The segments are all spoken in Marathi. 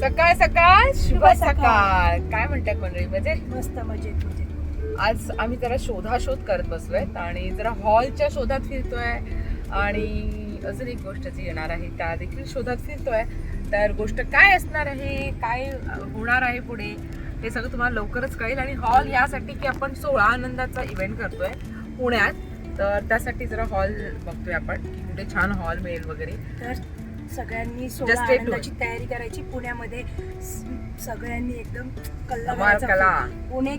सकाळ सकाळ शुभ सकाळ. काय म्हणतात मंडळी म्हणजे मस्त मजेत मजेत. आज आम्ही जरा शोधाशोध करत बसलोय आणि जरा हॉलच्या शोधात फिरतोय आणि अजून एक गोष्ट जी येणार आहे त्या देखील शोधात फिरतोय. तर गोष्ट काय असणार आहे काय होणार आहे पुढे हे सगळं तुम्हाला लवकरच कळेल आणि हॉल यासाठी की आपण सोळा आनंदाचा इव्हेंट करतोय पुण्यात. तर त्यासाठी जरा हॉल बघतोय आपण की कुठे छान हॉल मिळेल वगैरे. तर सगळ्यांनी सोळा Just stay tuned. आनंदाची तयारी करायची. पुण्यामध्ये स- सगळ्यांनी एकदम कल्ला धमाल करायचा. कला. पुणे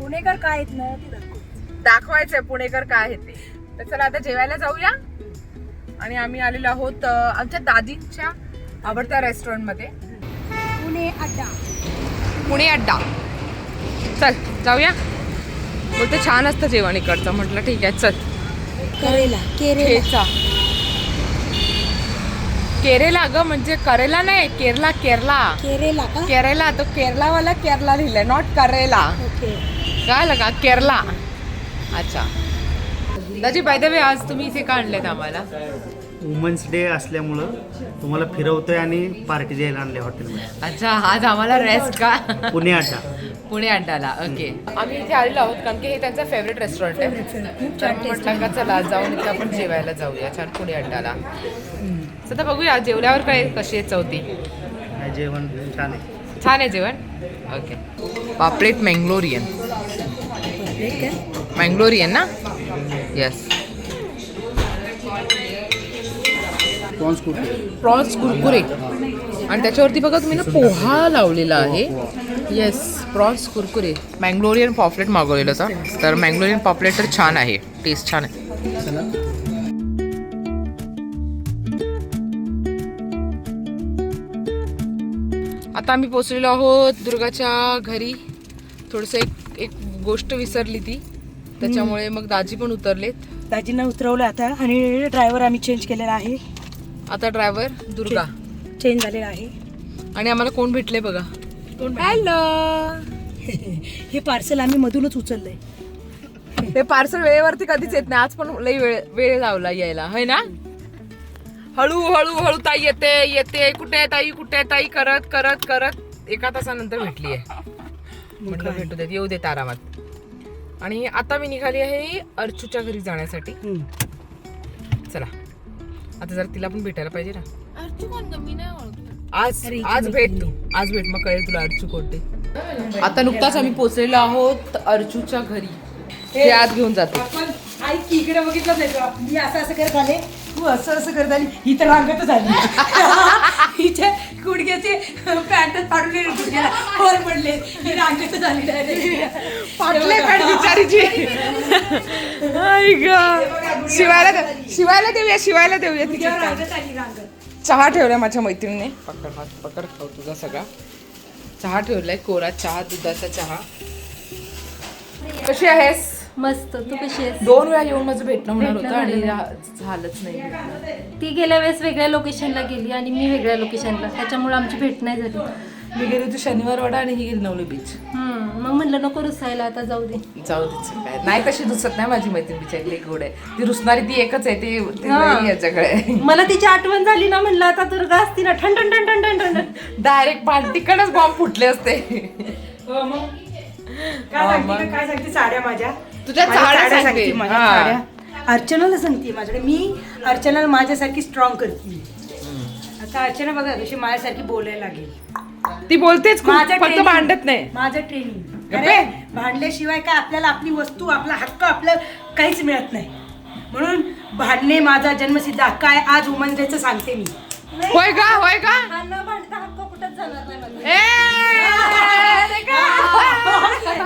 पुणेकर काय आहेत ना ते दाखवू. दाखवायचंय पुणेकर काय आहे ते. तर चला आता जेवायला जाऊया. आणि आम्ही आलेलो आहोत अ, आमच्या दादींच्या आवडत्या रेस्टॉरंटमध्ये पुणे अड्डा. पुणे अड्डा. चल जाऊया. बोलते छान असतं जेवण इकडचं. म्हटलं ठीक आहे चल. करेला केरेला. ठेचा. केरेला ग म्हणजे करेला नाही केरला केरला. केरेला का? केरला तो केरलावाला केरला लिहिलंय नॉट करेला. ओके. काय लगा केरला. अच्छा. दाजी बाय द वे आज तुम्ही इथे का आणलेत आम्हाला? वुमन्स डे असल्यामुळं तुम्हाला फिरवतोय आणि पार्टी द्यायला आणले हॉटेलमध्ये अच्छा आज आम्हाला रेस्ट का? पुणे अड्डा पुणे अड्डाला ओके आम्ही इथे आलेलो आहोत कारण की हे त्यांचं फेवरेट रेस्टॉरंट आहे. तर म्हटलं का चला जाऊन इथे आपण जेवायला जाऊया. छान पुणे अड्डाला तर बघूया जेवल्यावर काय कशी आहे चौथी जेवण छान आहे. छान आहे जेवण? ओके पापलेट मँगलोरियन. मँगलोरियन ना? येस प्रॉन्स कुरकुरे. आणि त्याच्यावरती बघा तुम्ही ना पोहा लावलेला आहे. येस प्रॉन्स कुरकुरे. मँगलोरियन पॉपलेट मागवलेलं होतं. तर मँगलोरियन पॉपलेट तर छान आहे. टेस्ट छान आहे. आता आम्ही पोचलेलो आहोत दुर्गाच्या घरी. थोडंसं एक एक गोष्ट विसरली ती. त्याच्यामुळे मग दाजी पण उतरलेत. दाजींना उतरवलं आता आणि ड्रायव्हर आम्ही चेंज केलेला आहे. आता ड्रायव्हर दुर्गा. चेंज झालेला आहे. आणि आम्हाला कोण भेटले बघा. हॅलो हे पार्सल आम्ही मधूनच उचललंय. हे पार्सल वेळेवरती कधीच येत नाही. आज पण लई वेळ वेळ लावला यायला. है ना? हळू हळू हळू ताई येते येते. कुठे ताई? कुठे ताई? करत करत करत. एका तासानंतर भेटली आहे म्हटलं भेटू देत. येऊ देत आरामात. आणि आता मी निघाली आहे अर्चूच्या घरी जाण्यासाठी. चला. आता जरा तिला पण भेटायला पाहिजे ना. आज अरे, आज इथे भेट तू. आज भेट. मग कळेल तुला अर्चू कोणते. आता नुकताच आम्ही पोहोचलेलो आहोत अर्चूच्या घरी. ते आत घेऊन जाते. आपण की इकडे बघितलं नाही. का मी असं असं करत आले. तू असं असं करत आली ही तर रांगतच आली. हिच्या गुडघ्याचे पॅन्ट फाडले गुडघ्याला वर पडले. ही रांगतच आली डायरेक्ट फाटले पण बिचारीची आई ग. शिवायला दे- शिवायला देऊया शिवायला देऊया तिच्या रांगत आली रांगत. चहा ठेवलाय माझ्या मैत्रिणीने. पकड हात पकड खाऊ तुझा सगळा. चहा ठेवलाय कोरा चहा दुधाचा चहा. कशी आहेस? मस्त तू कशी आहेस? दोन वेळा येऊन माझं भेटणं होणार होतं आणि रा- झालंच नाही. ती गेल्या वेळेस वेगळ्या लोकेशनला गेली आणि मी वेगळ्या लोकेशनला त्याच्यामुळे आमची भेट नाही झाली. मी गेली होती शनिवार वाडा आणि ही गेली नवली बीच हम्म, मग म्हणलं नको रुसायला आता जाऊ दे. जाऊ दे काय नाही तशी रुसत नाही माझी मैत्रीण बिचारी लई गोड आहे. ती रुसणारी ती एकच आहे ती हा. याच्याकडे मला तिची आठवण झाली ना म्हणलं आता दुर्गा असती ना ठण ठण ठण ठण ठण ठण ठण. डायरेक्ट पार्टीकडेच बॉम्ब फुटले असते. हो मग? काय सांगते का? काय सांगते साड्या माझ्या? तुझ्या साड्या सांगते. माझ्या. साड्या अर्चनाला सांगते माझ्याकडे. मी अर्चनाला माझ्यासारखी स्ट्रॉंग करते. आता अर्चना बघा कशी माझ्यासारखी बोलायला लागेल. ती बोलतेच फक्त. भांडत नाही. माझं ट्रेनिंग गप्पे. अरे भांडल्याशिवाय काय आपल्याला आपली वस्तू आपला हक्क आपल्याला काहीच मिळत नाही. म्हणून भांडणे माझा जन्मसिद्ध हक्क आहे. आज वुमन डेचं सांगते मी. होय का? होय का? कुठंच जाणार नाही माझा. ए, देखा.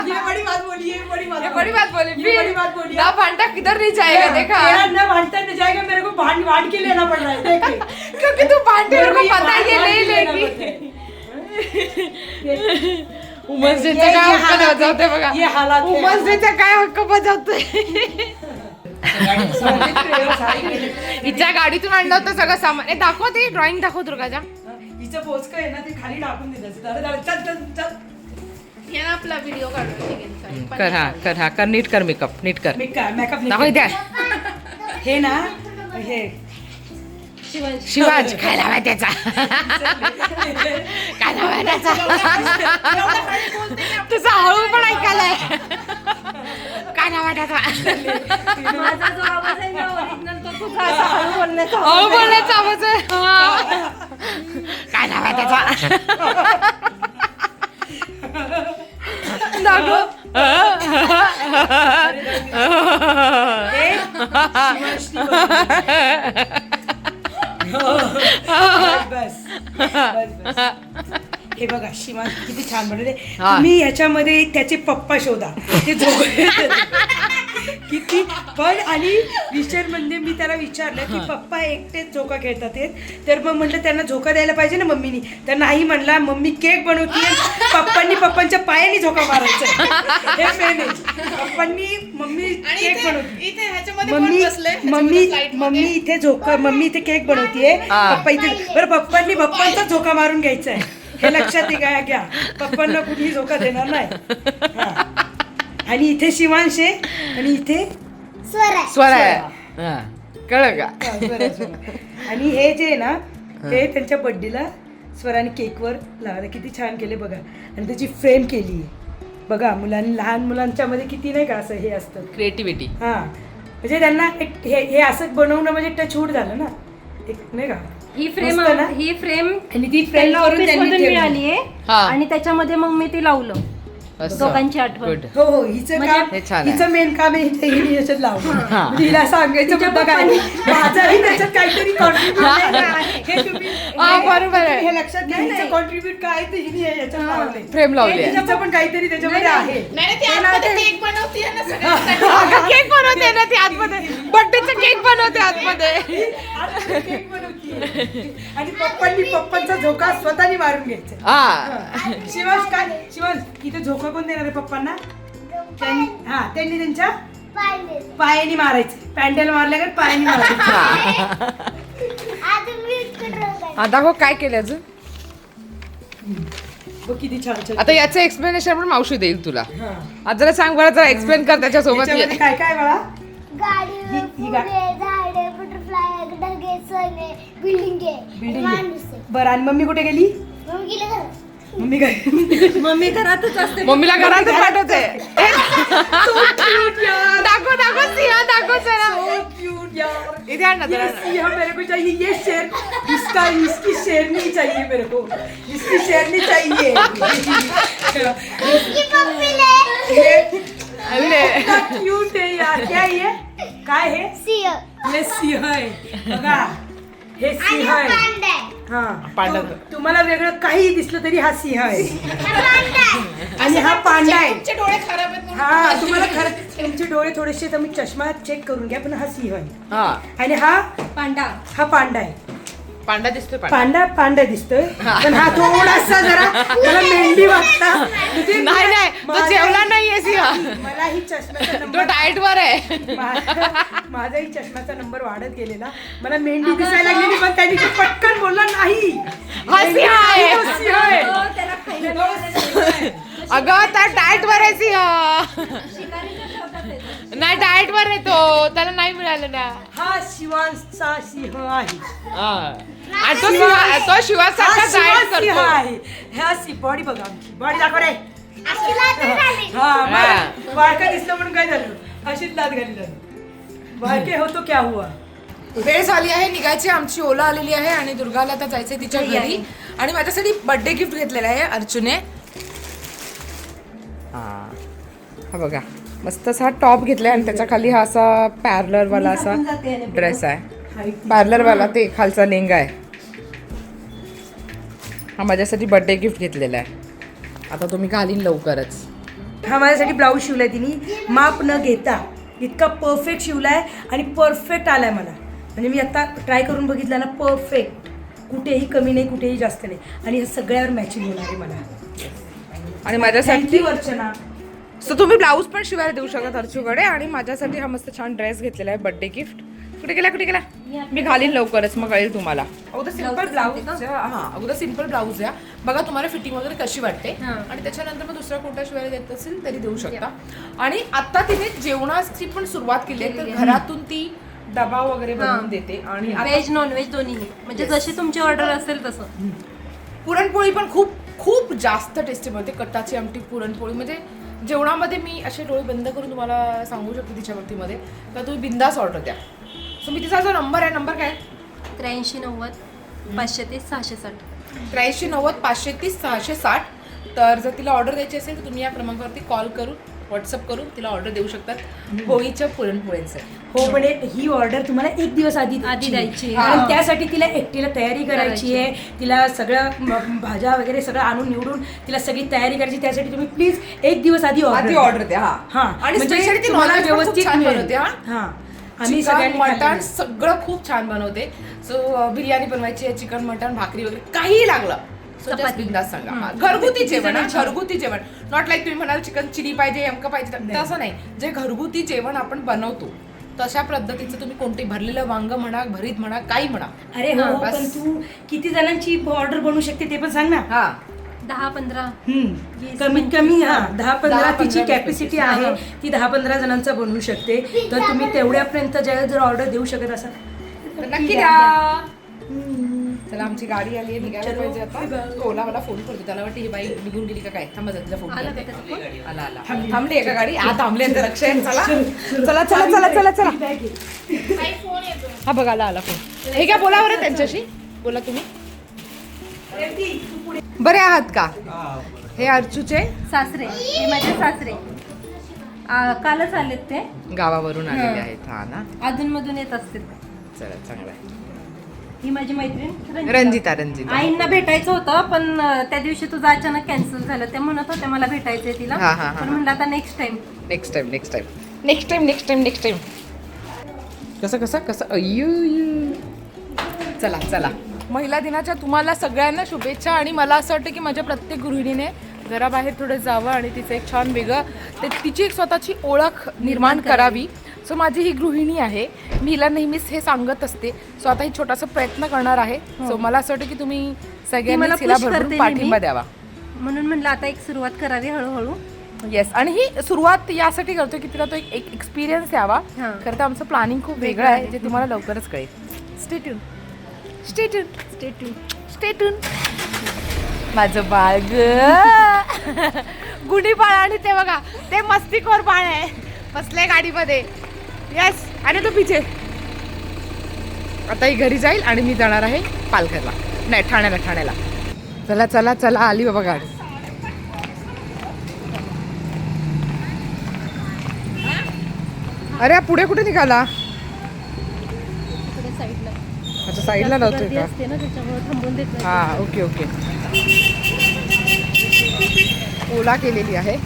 ये बड़ी बात बोली ये बड़ी बात ये बड़ी बात बोली ये बड़ी बात बोली ना भांडा किधर नहीं जाएगा देखा तेरा न भांडता न जाएगा मेरे को भांड भांड के लेना पड़ रहा है देख के। क्योंकि तू भांडे मेरे मेरे को को ये पता ये भांड- नहीं भांड के लेगी लेना उमस ये- डेचा ये काय हक्क हालात बजावते आहे. बघा ये हालात आहे. उमस डेचा काय हक्क बजावते हिच्या गाडीतून आणलं होतं सगळं सामान ए दाखव ते ड्रॉइंग दाखव दुर्गाच्या हिचं पोचकं आहे ना ते खाली टाकून दिलं धड चल चल चल. आपला व्हिडिओ काढतो कर हा कर हा कर नीट कर मेकअप नीट कर. मेकअप दाखव द्या. हे ना हे शिवाजी. शिवाज. काय आहे त्याचा? काय आहे त्याचा? तुझा हळू पण ऐकायलाय काय आहे त्याचा? हळू बोलण्याचा आवाज आहे. काय त्याचा. बस बस बस. हे बघा शिवान किती छान बनवले. तुम्ही ह्याच्यामध्ये त्याचे पप्पा शोधा. ते झोपले किती? पण आणि विचार म्हणजे मी त्याला विचारलं की पप्पा एकटेच झोका खेळतात हे. तर मग म्हटलं त्यांना झोका द्यायला पाहिजे ना मम्मीनी. तर नाही म्हणला मम्मी केक बनवते पप्पांनी पप्पांच्या पायाने झोका मारायचा हे मेन पप्पांनी मम्मी केक बनवते इथे ह्याच्यामध्ये मम्मी? Mummy mummy? इथे झोका मम्मी इथे केक बनवतीये. पप्पा इथे बरं पप्पांनी पप्पांचा झोका मारून घ्यायचा आहे. हे लक्षात आहे का? घ्या. पप्पांना कुठेही झोका देणार नाही. हा. आणि इथे शिवांश आहे आणि इथे स्वर. हा. कळलं का? हा. आणि हे जे आहे ना हे. त्यांच्या बर्थडेला स्वराने केकवर लावलं. किती छान केले बघा. आणि त्याची फ्रेम केली. बघा मुलांनी लहान मुलांच्या मध्ये किती नाही का असं हे असतं. क्रिएटिव्हिटी हा. म्हणजे त्यांना एक हे हे असं बनवणं म्हणजे टचवूड झालं ना. एक नाही का? ही फ्रेम मस्त ना? ही फ्रेम आणि ती फ्रेम करून त्यांनी. मिळाली आहे हा. आणि त्याच्यामध्ये मग मी ती लावलं. दोघांची आठवण. हो हो हिचं म्हणजे- काम हे छान आहे. हिचं मेन काम आहे हिचं हिने याच्यात लावलं हा. म्हणजे हिला सांगायचं तिच्या मुद्दा काय माझाही त्याच्यात काहीतरी कॉन्ट्रीब्युट हे. तुम्ही हा, हे- बरोबर आहे. हे लक्षात घ्या हिचं कॉन्ट्रीब्युट काय ते हिने हे. याच्यात लावलंय. फ्रेम लावली आहे. हिचं पण काहीतरी त्याच्यामध्ये आहे. केक बनवते ना ती आतमध्ये. बर्थडेचा केक बनवते आतमध्ये. केक बनवतीये. आणि पप्पांनी पप्पांचा झोका स्वतःनी मारून घ्यायचा. हा. शिवांश काय? शिवांश इथे झोका कोण देणार आहे पप्पांना? त्यांनी हा त्यांनी त्यांच्या पायाने मारायचे. पॅन्डल मारल्या का पायाने मारायचे. आता हो काय केलं अजून. बघ किती छान छान. आता याचं एक्सप्लेनेशन पण मावशी देईल तुला. हा. आज जरा सांग बरं जरा एक्सप्लेन कर त्याच्यासोबत याच्यामध्ये काय काय बाळा? गाडी ही- गा- फुले झाडे बटरफ्लाय ढगे सणे बिल्डिंग बिल्डिंग माणूस आहे. बरं आणि मम्मी कुठे गेली? मग गेलं घरात. मम्मी काय मम्मी घरातच असते. मम्मीला घरात पाठवते. दाखव दाखव सिंह दाखव जरा. क्यूट यार. इथे आण ना ये जरा. सिंह मेरे को चाहिए ये शेर. इसका इसकी शेरनी चाहिए मेरे को. इसकी शेरनी चाहिए. की पप्पी ले. अरे क्यूट है यार. क्या है ये? काय हे? सिंह. हे सिंह आहे बघा. हे सिंह हा आहे. हा. पांडा. तु- तुम्हाला वेगळं काही दिसलं तरी हा सिंह आहे. हा पांडा. आहे आणि हा पांडा आहे. डोळे खराब आहेत हा तुम्हाला खरं तुमचे डोळे थोडेसे तुम्ही चष्मा चेक करून घ्या पण हा सिंह आहे. हा. आणि हा पांडा. हा पांडा आहे. पांडा दिसतोय पांडा पांडा पांडा दिसतोय पण हा थोडासा जरा मला मेंढी वाटता म्हणजे नाही नाही तो जेवला नाहीये सिंह मलाही चष्म्याचा तो नंबर डाएट वर आहे माझा- माझाही चष्म्याचा नंबर वाढत गेलेला मला मेंढी दिसायला लागलेली पण त्यांनी ते पटकन बोलला नाही हा सिंह आहे. तो सिंह आहे. हो, त्याला खायला मिळालं. अगं त्या डाएट वर आहे सिंह आहे. नाही डाएट वर आहे तो. त्याला नाही मिळालं ना. हा शिवांचा सिंह आहे. हा. आणि तो शिवा तो शिवासारखा हा डाएट शिवा सिंह करतो. आहे. ह्या सी बॉडी बघा आमची. बॉडी दाखव रे. अशी झाली. हा बाळका दिसलं म्हणून काय झालं? अशीच लाद घाली झाली. बाळके होतो क्या हुआ? वेळ झाली आहे निघायची आमची ओला आलेली आहे आणि दुर्गाला आता जायचंय तिच्या घरी. आणि माझ्यासाठी बर्थडे गिफ्ट घेतलेलं आहे अर्जुने. हा बघा. मस्त असा टॉप घेतलाय आणि त्याच्याखाली हा असा पॅरलर वाला असा ड्रेस आहे. पार्लर वाला ते खालचा लेंगा आहे. हा माझ्यासाठी बर्थडे गिफ्ट घेतलेला आहे. आता तुम्ही घालीन लवकरच. हा माझ्यासाठी ब्लाऊज शिवलाय तिने. माप न घेता इतका परफेक्ट शिवलाय आणि परफेक्ट आलाय मला. म्हणजे मी आता ट्राय करून बघितला ना परफेक्ट कुठेही कमी नाही कुठेही जास्त नाही. आणि हे सगळ्यावर मॅचिंग होणार आहे मला. आणि माझ्यासाठी अर्चना. सो तुम्ही ब्लाऊज पण शिवायला देऊ शकता अर्चूकडे आणि माझ्यासाठी हा मस्त छान ड्रेस घेतलेला आहे बर्थडे गिफ्ट कुठे गेला कुठे गेला? मी घालीन लवकरच मग कळेल तुम्हाला. अगोदर सिंपल ब्लाऊज हा अगोदर सिंपल ब्लाऊज द्या बघा तुम्हाला फिटिंग वगैरे कशी वाटते. आणि त्याच्यानंतर मग दुसरा कोणता शिवायला देत असेल तरी देऊ शकता. आणि आता तिने जेवणाची पण सुरुवात केली आहे तर घरातून ती डबा वगैरे. बनवून देते. आणि व्हेज नॉन व्हेज दोन्हीही म्हणजे जशी तुमची ऑर्डर असेल तसं. पुरणपोळी पण खूप खूप जास्त टेस्टी बनवते कटाची आमटी पुरणपोळी. म्हणजे जेवणामध्ये मी असे डोळे बंद करून तुम्हाला सांगू शकते तिच्या बाबतीमध्ये का तुम्ही बिंदास ऑर्डर द्या. सो मी तिचा जो नंबर आहे नंबर काय? त्र्याऐंशी नव्वद पाचशे ते सहाशे साठ. त्र्याऐंशी नव्वद पाचशे तीस सहाशे साठ. तर जर तिला ऑर्डर द्यायची असेल तर तुम्ही या क्रमांकावरती कॉल करून व्हॉट्सअप करून तिला ऑर्डर देऊ शकतात. होळीच्या पुरणपोळ्यांचं हो म्हणजे ही ऑर्डर तुम्हाला एक दिवस आधी आधी द्यायची हा. त्यासाठी तिला एकटीला तयारी करायची. आहे. तिला सगळं भाज्या वगैरे सगळं आणून निवडून तिला सगळी तयारी करायची. त्यासाठी तुम्ही प्लीज एक दिवस आधी आधी. ऑर्डर द्या हा. हा. आणि म्हणजे व्यवस्थित हा. हा. आम्ही सगळ्यांनी मटण. सगळं खूप छान बनवते. सो बिर्याणी बनवायची आहे चिकन मटण भाकरी वगैरे काही लागलं. चपाती. सांगा. हा, घरगुती जेवण हा, घरगुती जेवण नॉट लाईक तुम्ही म्हणाल चिकन चिली पाहिजे अमकं पाहिजे. तसं नाही जे घरगुती जेवण आपण बनवतो तशा पद्धतीचं तुम्ही कोणते भरलेलं वांग म्हणा भरीत म्हणा काही म्हणा अरे हो हा, हो, बस. पण तू किती जणांची ऑर्डर बनवू शकते ते पण सांग ना हा दहा पंधरा हम्म. कमीत कमी हा दहा पंधरा तिची पंधरा कॅपॅसिटी आहे. ती दहा पंधरा जणांचा बनवू शकते तर तुम्ही तेवढ्यापर्यंत ज्या जर ऑर्डर देऊ शकत असाल तर नक्की द्या. चला आमची गाडी आली आहे निघायला. पाहिजे आता. ओला मला फोन करतो? त्याला वाटतं ही बाई निघून गेली का काय? थांबा तिला फोन आला? आला थांबली. आहे का गाडी? हा थांबली आहे लक्ष आहे चला. चला चला. चला चला चला. हा बघा आला आला फोन हे काय बोला बरं त्यांच्याशी. बोला तुम्ही. बरे आहात का? हे अर्चूचे? सासरे. हे माझे सासरे. कालच आलेत ते. गावावरून आलेले. आहेत हा ना? अधून मधून येत असतील. चला चांगला आहे. ही माझी मैत्रीण रंजिता. रंजिता आईंना भेटायचं होतं पण त्या दिवशी तुझं अचानक कॅन्सल झालं. ते म्हणत होते मला भेटायचंय तिला. हा, हा, हा. पण म्हणलं आता next time next time next time next time next time next time कसं कसं कसं? अय्यू यू. चला चला. महिला दिनाच्या तुम्हाला सगळ्यांना शुभेच्छा आणि मला असं वाटतं की माझ्या प्रत्येक गृहिणीने घराबाहेर थोडं जावं आणि तिचं एक छान वेगळं ते तिची एक स्वतःची ओळख निर्माण करावी. सो माझी ही गृहिणी आहे. मी हिला नेहमीच हे सांगत असते. सो आता ही छोटासा प्रयत्न करणार आहे. सो मला असं वाटतं की तुम्ही हो. सगळ्यांनी तिला भरपूर पाठिंबा. द्यावा. म्हणून म्हणलं आता एक सुरुवात करावी हळूहळू. येस आणि ही सुरुवात यासाठी करतो की तिला तो एक एक एक्सपिरियन्स यावा. हां. खरं तर आमचं प्लॅनिंग खूप वेगळं आहे जे तुम्हाला लवकरच कळेल. स्टेट्यून स्टेट्यून स्टेट्यू स्टेट्यून माझं बाळ गुढी बाळ आणि ते बघा ते मस्तीखोर बाळ आहे. बसले गाडीमध्ये. येस आणि तो पिछे. आता ही घरी जाईल आणि मी जाणार आहे पालघरला. नाही ठाण्याला ठाण्याला. चला चला चला आली बाबा गाडी. अरे पुढे कुठे निघाला? अच्छा साईडला लावतोय का. हा ओके ओके. ओला केलेली आहे.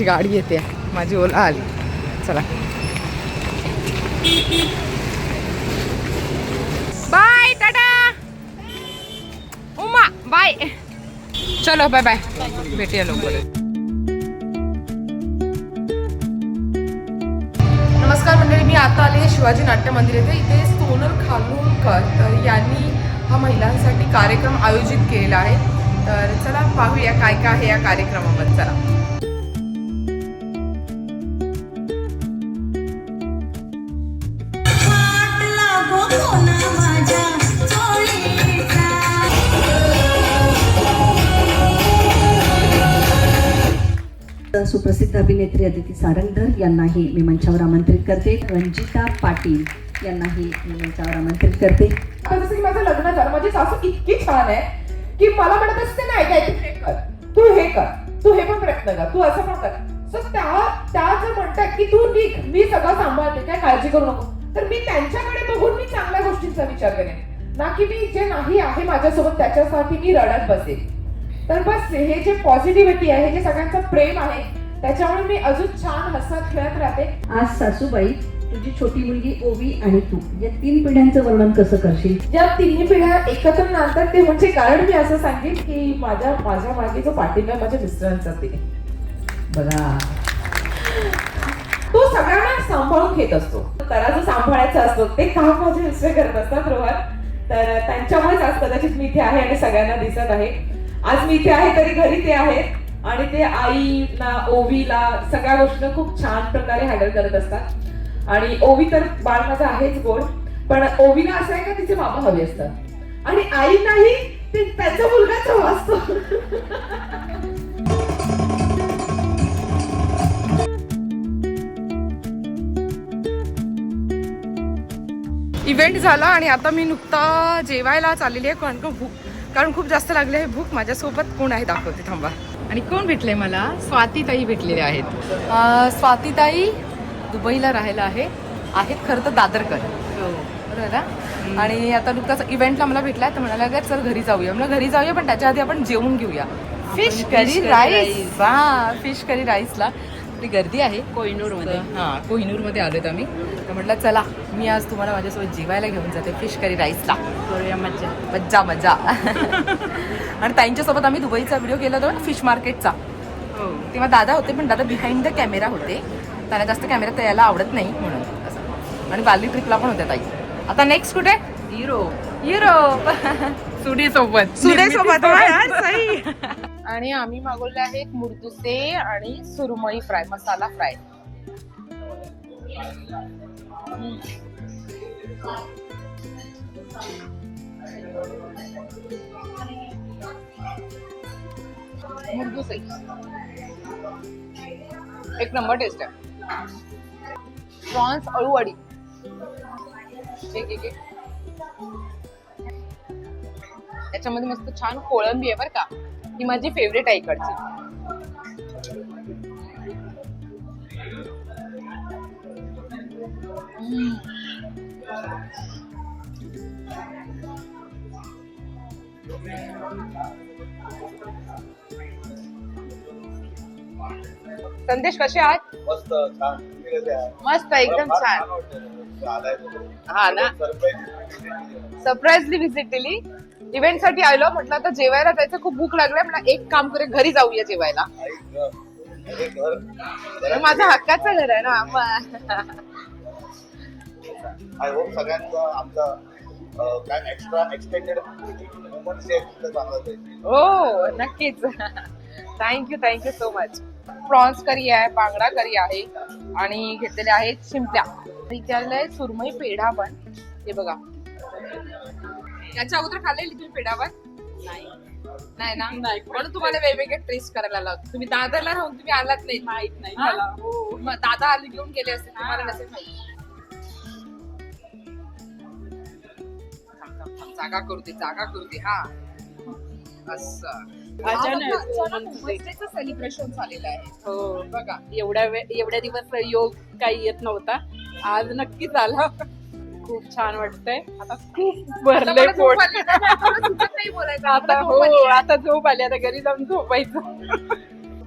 माझी गाडी येते. माझी ओला आली. चला. बाय टाटा. उमा बाय. चलो बाय बाय. भेटूया लवकर. नमस्कार मंडळी मी आता आले शिवाजी नाट्य मंदिर येथे इथे सोनल खानोलकर तर यांनी हा महिलांसाठी कार्यक्रम आयोजित केलेला आहे. तर चला पाहूया काय काय आहे या कार्यक्रमामध्ये चला. सुप्रसिद्ध अभिनेत्री अदिती सारंगधर यांनाही मी मंचावर आमंत्रित करते. रंजिता पाटील यांनाही मी मंचावर आमंत्रित करते. जसं की माझं लग्न झालं माझी सासू इतकी छान आहे की मला म्हणत असते नाही काय तू हे कर तू हे कर तू हे पण प्रयत्न कर तू असं पण कर. सो त्या त्या जर म्हणतात की तू निघ मी सगळं सांभाळते काय काळजी करू नको. तर मी त्यांच्याकडे बघून मी चांगल्या गोष्टींचा विचार करेन. ना की मी जे नाही आहे माझ्यासोबत त्याच्यासाठी मी रडत बसेन. तर बस हे जे पॉझिटिव्हिटी आहे जे सगळ्यांचं प्रेम आहे त्याच्यामुळे मी अजून छान हसत खेळत राहते. आज सासूबाई तुझी छोटी मुलगी ओवी आणि तू या तीन पिढ्यांचं वर्णन कसं करशील? ज्या तिन्ही पिढ्या एकत्र नांदतात ते म्हणजे कारण मी असं सांगेन की माझ्या माझ्या मागे जो पाठिंबा माझ्या मिस्टरांचा ते. बघा. तो सगळ्यांना सांभाळून घेत असतो. त्याला जो सांभाळायचा असतो ते काम माझे मिस्टर करत असतात रोहन. तर त्यांच्यामुळेच आज कदाचित मी इथे आहे आणि सगळ्यांना दिसत आहे. आज मी इथे आहे तरी घरी ते आहेत. आणि ते आईला ओवीला सगळ्या गोष्टी खूप छान प्रकारे हँडल करत असतात. आणि ओवी तर बाळ माझा आहेच गोड पण ओवीला असं आहे का तिचे बाबा हवे असतात? आणि आईनाही ते त्याचा मुलगाच हवा असतो. इव्हेंट झाला आणि आता मी नुकता जेवायला चाललेली आहे कारण का भूक कारण खूप जास्त लागली आहे भूक. माझ्यासोबत कोण आहे? दाखवते थांबा. आणि कोण भेटले मला? स्वातीताई भेटलेले आहेत. स्वातीताई दुबईला राहायला आहे. आहेत खरं तर दादरकर. बरोबर ना? आणि आता नुकताच इव्हेंटला मला भेटलाय तर म्हणाला "अगं, चल घरी जाऊया. मला घरी जाऊया पण त्याच्या आधी आपण जेवून घेऊया. फिश करी राईस हा फिश करी राईसला थोडी गर्दी आहे. कोहिनूरमध्ये. हां कोहिनूरमध्ये आलोय आम्ही. तर म्हटलं चला मी आज तुम्हाला माझ्यासोबत जेवायला घेऊन जाते फिश करी राईसला करूया मज्जा. मज्जा मज्जा. आणि ताईंच्यासोबत आम्ही दुबईचा व्हिडिओ केला होता फिश मार्केटचा तेव्हा दादा होते पण दादा बिहाइंड द कॅमेरा होते. त्यांना जास्त कॅमेरा यायला आवडत नाही म्हणून. असं. आणि बाली ट्रिपला पण होत्या ताई. आता नेक्स्ट कुठे? युरोप युरोप सुडी सोबत सुडी सोबत. आणि आम्ही मागवले आहेत मुर्दुसे आणि सुरमई फ्राय मसाला फ्राय. मुर्दुसे एक नंबर टेस्ट आहे. प्रॉन्स अळूवडी. ठीक एक याच्यामध्ये त्याच्यामध्ये मस्त छान कोळंबी आहे बरं का. ही माझी फेवरेट आहे इकडची. संदेश कसे आहात मस्त छान? मस्त एकदम छान. हा ना. सरप्राईजली व्हिजिट दिली इव्हेंटसाठी आलो म्हटलं आता जेवायला जायचं खूप भूक लागलाय म्हटलं एक काम करे घरी जाऊया जेवायला. माझं हक्काचं घर आहे ना. आय होप सगळ्यांचा आमचा काय एक्स्ट्रा जाईल. हो नक्कीच. Thank you thank you so much prawns curry आहे बांगडा करी आहे आणि घेतलेले आहेत शिंपल्या आहे सुरमई पेढा पण हे बघा. याच्या अगोदर खाल्लेली तुम्ही पेढा पण नाही ना? म्हणून तुम्हाला वेगवेगळे टेस्ट करायला लावतो तुम्ही दादाला राहून तुम्ही आलात नाही. माहीत नाही मग दादा आले घेऊन गेले असते तुम्हाला नसेल माहीत? थांब, थांब, थांब. जागा करू दे जागा करू दे. हा. असं. सेलिब्रेशन झालेलं आहे. हो. बघा. एवढ्या वेळ एवढ्या दिवस योग काही येत नव्हता. आज नक्कीच आला खूप छान वाटतंय. आता खूप झोप पोट. आता हो. आता झोप आली. आता घरी जाऊन झोपायचं.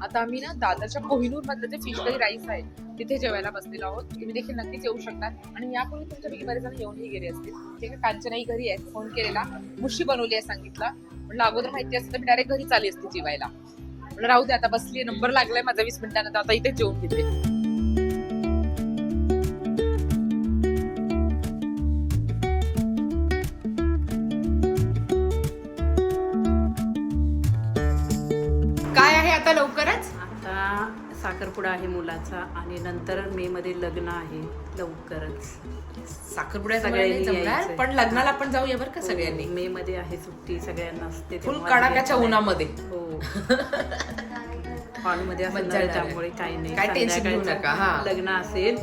आता आम्ही ना दादाच्या कोहिनूर मधलं जे फिश करी राईस आहे तिथे जेवायला बसलेलो आहोत. तुम्ही देखील नक्कीच येऊ शकता. आणि यापूर्वी तुमच्यापैकी बरेच जण येऊनही गेले असतील. ते का कांचनाही घरी आहे. फोन केलेला. मुशी बनवली आहे सांगितलं. म्हटलं अगोदर माहिती असतं तर मी डायरेक्ट घरी चालली असते जेवायला. म्हटलं राहू दे आता बसली नंबर लागलाय माझा वीस मिनिटानंतर. आता इथे जेवून घेते. आता लवकरच? आता साखरपुडा आहे मुलाचा आणि नंतर मे मध्ये लग्न आहे. लवकरच. साखरपुड्या सगळ्यांनी यायचंय. पण लग्नाला आपण जाऊया बरं का सगळ्यांनी. मे मध्ये आहे सुट्टी सगळ्यांना असते फुल तेव्हा कडाक्याच्या. उन्हामध्ये. हो. हॉलमध्ये मज्जा असणार आहे, येणार आहे. त्यामुळे काही नाही. काय tension घेऊ संध्याकाळचं नका, हा. लग्न असेल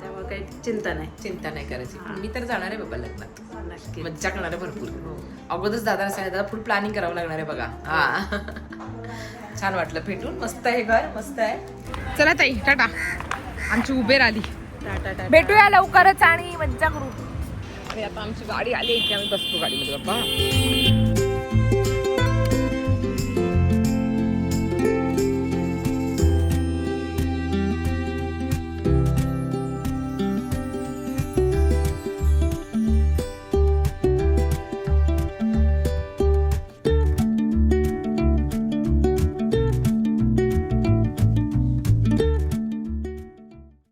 त्यामुळे काही चिंता नाही. चिंता नाही करायची. मी तर जाणार आहे बाबा लग्नात. नक्की मज्जा करणार आहे भरपूर अगोदरच दादाला सांगितलं दादा फुल प्लॅनिंग करावं लागणार आहे बघा. हा. छान वाटलं भेटून. मस्त आहे घर मस्त आहे. चला ताई टाटा. आमची उबेर आली. भेटूया लवकरच आणि मज्जा करू. आता आमची गाडी आली इथे आम्ही बसतो गाडीमध्ये बाबा